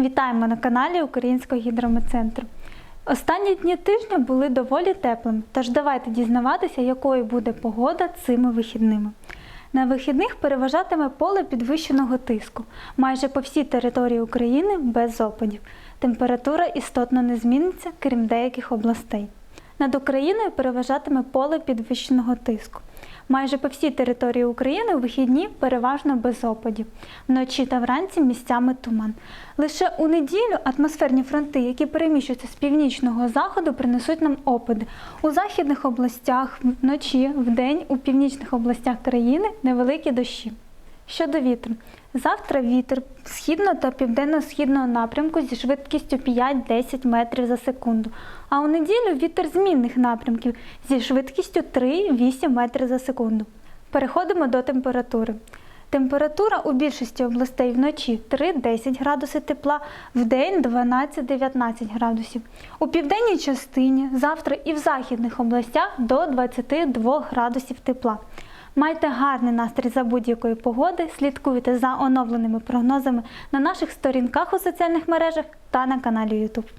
Вітаємо на каналі Українського гідрометцентру. Останні дні тижня були доволі теплими, тож давайте дізнаватися, якою буде погода цими вихідними. На вихідних переважатиме поле підвищеного тиску майже по всій території України без опадів. Температура істотно не зміниться, крім деяких областей. Над Україною переважатиме поле підвищеного тиску. Майже по всій території України у вихідні переважно без опадів. Вночі та вранці місцями туман. Лише у неділю атмосферні фронти, які переміщуються з північного заходу, принесуть нам опади. У західних областях вночі, вдень у північних областях країни невеликі дощі. Щодо вітру, завтра вітер східно та південно-східного напрямку зі швидкістю 5-10 метрів за секунду. А у неділю вітер змінних напрямків зі швидкістю 3-8 метрів за секунду. Переходимо до температури. Температура у більшості областей вночі 3-10 градусів тепла, вдень 12-19 градусів. У південній частині завтра і в західних областях до 22 градусів тепла. Майте гарний настрій за будь-якої погоди, слідкуйте за оновленими прогнозами на наших сторінках у соціальних мережах та на каналі YouTube.